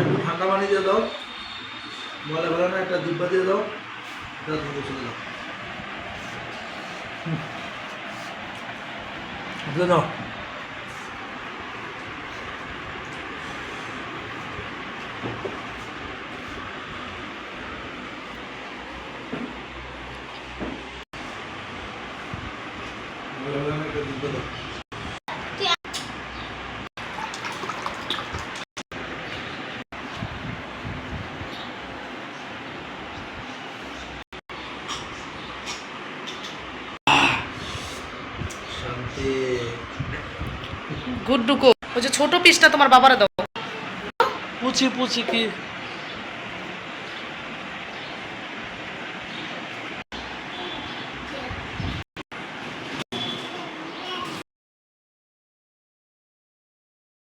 একটু ঠান্ডা পানি দিয়ে দাও। বলে বলে না একটা ডিব্বা দিয়ে দাও। ধরে চলে দাও দাও বলে শান্তি। গুড্ডুকো ওই যে ছোট পিসটা তোমার বাবারে দাও। পুচি পুচি কি?